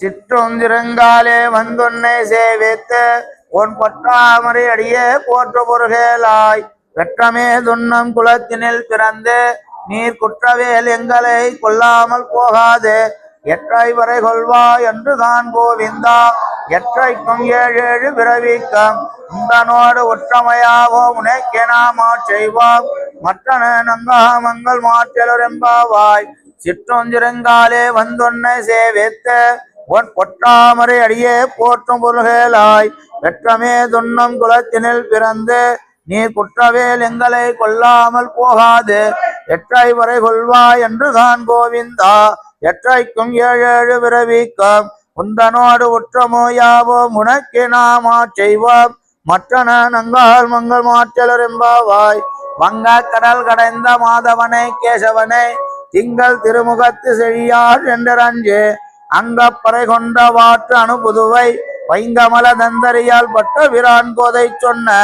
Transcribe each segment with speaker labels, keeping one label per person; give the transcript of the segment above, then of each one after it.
Speaker 1: சிற்றொந்திருங்காலே வந்துன்னை சேவித்து உன் பொற்றாமரை அடியே போற்று பொருகேலாய். வெற்றமே துன்னம் குலத்தினில் பிறந்து நீர் குற்றவேல் எங்களை கொல்லாமல் போகாது. எற்றை வரை கொள்வாய் என்று தான் கோவிந்தா. எற்றைக்கும் ஏழு ஏழு பிறவிக்கம் உந்தனோடு ஒற்றமையாவோம். உனக்கே நாம் செய்வோம். மற்றன நங்காமங்கள் மாற்றலர் என்பாவாய் சிற்றொஞ்சிருங்காலே வந்தொன்னை சேவித்து ஒன் பொற்றாமரை அடியே போற்றும் பொருள்களாய். வெற்றமே துன்னம் குலத்தினில் பிறந்து நீ குற்றவேல் எங்களை கொல்லாமல் போகாது. எட்டை வரை கொள்வாய் என்று தான் கோவிந்தா. எற்றைக்கும் ஏழு ஏழு பிறவிக்கும் உந்தனோடு உற்றமோ யாவோம்? உனக்கு நாமா செய்வோம். மற்றன நங்கால் மங்கள் மாற்றலர் என்பாவாய். வங்க கடல் கடைந்த மாதவனை கேசவனை திங்கள் திருமுகத்து செழியார் என்றரஞ்சு. அங்கப்பறை கொண்ட வாற்று அணுபுதுவை வைங்கமல தந்தரியால் பட்ட விரான் கோதை சொன்ன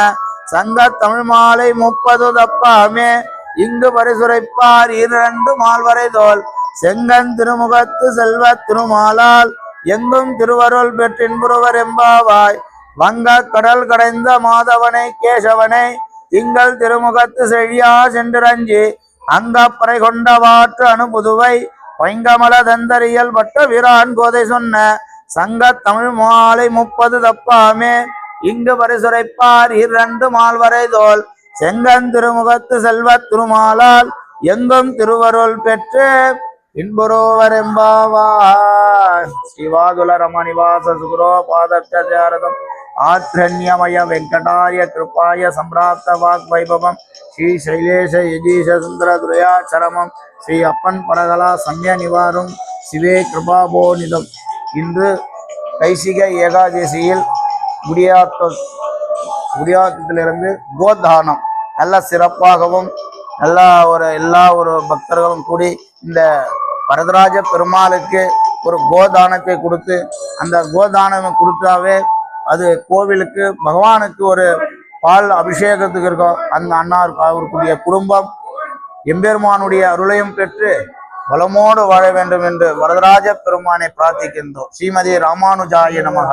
Speaker 1: சங்க தமிழ் மாலை முப்பது தப்பாமே இங்கு பரிசுரைப்பார் இரண்டு மால்வரை தோல். செங்கன் திருமுகத்து செல்வ திருமாலால் எங்கும் திருவருள் பெற்றின்புருவர் எம்பாவாய். வங்க கடல் கடைந்த மாதவனை கேசவனை திங்கள் திருமுகத்து செழியா சென்றரஞ்சி அங்கப்பறை கொண்ட வாற்று அணுபுதுவை பைங்கமல தந்தரியல் பட்ட வீரான் கோதை சொன்ன சங்க தமிழ் மாலை முப்பது தப்பாமே. இங்கு பரிசுரைப்பார் இரண்டு மால்வரை தோல். செங்கன் திருமுகத்து செல்வ திருமாலால் எங்கும் திருவருள் பெற்று. இன்புரோவரெம்பாவா ஸ்ரீவாதுல ரமணிவாச சுகுரோ பாதர்ச்சரதம் ஆத்ரண்யமய வெங்கடாய கிருப்பாய சம்பிராப்த வாக் வைபவம். ஸ்ரீ சைலேஷ யஜீஷ சுந்தர துரையாச்சரமம் ஸ்ரீ அப்பன் பரகலா சம்ய நிவாரும். சிவே கிருபாபோனிதம். இன்று கைசிக ஏகாதசியில் குடியாத்த குடியாத்தத்திலிருந்து கோதானம். நல்ல சிறப்பாகவும் நல்லா ஒரு எல்லா ஒரு பக்தர்களும் கூடி இந்த வரதராஜ பெருமாளுக்கு ஒரு கோதானத்தை கொடுத்து அந்த கோதானம் கொடுத்தாவே அது கோவிலுக்கு பகவானுக்கு ஒரு பால் அபிஷேகத்துக்கு இருக்கும். அந்த அன்னார் அவருக்குரிய குடும்பம் எம்பெருமானுடைய அருளையும் பெற்று வளமோடு வாழ வேண்டும் என்று வரதராஜ பெருமானை பிரார்த்திக்கின்றோம். ஸ்ரீமதி ராமானுஜாய நமக.